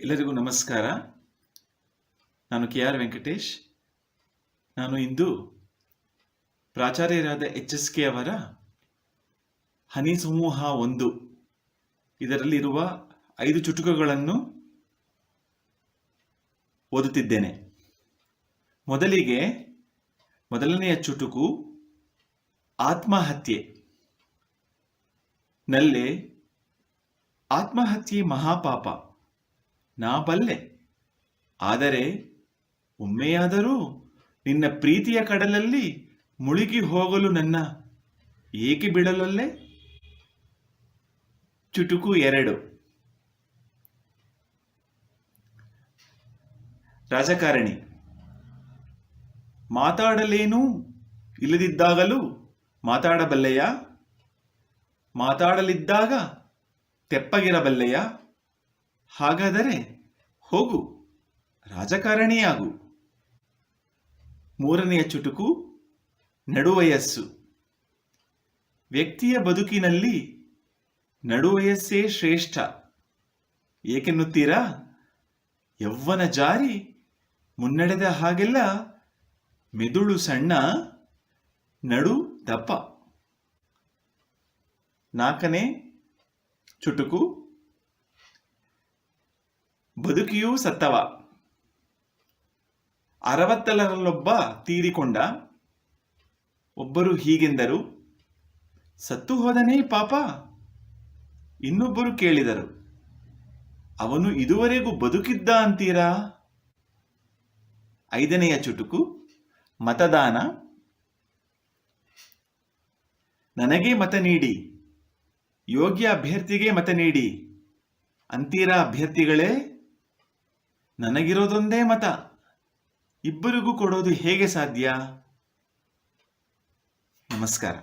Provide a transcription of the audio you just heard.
ಎಲ್ಲರಿಗೂ ನಮಸ್ಕಾರ. ನಾನು ಕೆ ಆರ್ ವೆಂಕಟೇಶ್. ನಾನು ಇಂದು ಪ್ರಾಚಾರ್ಯರಾದ ಎಚ್ ಎಸ್ ಕೆ ಅವರ ಹನಿ ಸಮೂಹ ಒಂದು. ಇದರಲ್ಲಿರುವ ಐದು ಚುಟುಕಗಳನ್ನು ಓದುತ್ತಿದ್ದೇನೆ. ಮೊದಲಿಗೆ ಮೊದಲನೆಯ ಚುಟುಕು ಆತ್ಮಹತ್ಯೆ. ನಲ್ಲೇ ಆತ್ಮಹತ್ಯೆ ಮಹಾಪಾಪ. ನಾ ಬಲ್ಲೆ ಆದರೆ ಒಮ್ಮೆಯಾದರೂ ನಿನ್ನ ಪ್ರೀತಿಯ ಕಡಲಲ್ಲಿ ಮುಳುಗಿ ಹೋಗಲು ನನ್ನ ಏಕೆ ಬಿಡಲಲ್ಲೆ? ಚುಟುಕು ಎರಡು. ರಾಜಕಾರಣಿ. ಮಾತಾಡಲೇನೂ ಇಲ್ಲದಿದ್ದಾಗಲೂ ಮಾತಾಡಬಲ್ಲೆಯಾ? ಮಾತಾಡಲಿದ್ದಾಗ ತೆಪ್ಪಗಿರಬಲ್ಲೆಯ? ಹಾಗಾದರೆ ಹೋಗು, ರಾಜಕಾರಣಿಯಾಗು. ಮೂರನೆಯ ಚುಟುಕು, ನಡುವಯಸ್ಸು. ವ್ಯಕ್ತಿಯ ಬದುಕಿನಲ್ಲಿ ನಡುವಯಸ್ಸೇ ಶ್ರೇಷ್ಠ. ಏಕೆನ್ನುತ್ತೀರಾ? ಯೌವನ ಜಾರಿ ಮುನ್ನಡೆದ ಹಾಗೆಲ್ಲ ಮೆದುಳು ಸಣ್ಣ, ನಡು ದಪ್ಪ. ನಾಲ್ಕನೇ ಚುಟುಕು ಬದುಕಿಯೂ ಸತ್ತವ. ಅರವತ್ತಲರಲ್ಲೊಬ್ಬ ತೀರಿಕೊಂಡ. ಒಬ್ಬರು ಹೀಗೆಂದರು, ಸತ್ತು ಹೋದನೇ ಪಾಪ? ಇನ್ನೊಬ್ಬರು ಕೇಳಿದರು, ಅವನು ಇದುವರೆಗೂ ಬದುಕಿದ್ದ ಅಂತೀರಾ? ಐದನೆಯ ಚುಟುಕು, ಮತದಾನ. ನನಗೆ ಮತ ನೀಡಿ, ಯೋಗ್ಯ ಅಭ್ಯರ್ಥಿಗೆ ಮತ ನೀಡಿ, ಅಂತೀರಾ ಅಭ್ಯರ್ಥಿಗಳೇ? ನನಗಿರೋದೊಂದೇ ಮತ. ಇಬ್ಬರಿಗೂ ಕೊಡೋದು ಹೇಗೆ ಸಾಧ್ಯ? ನಮಸ್ಕಾರ.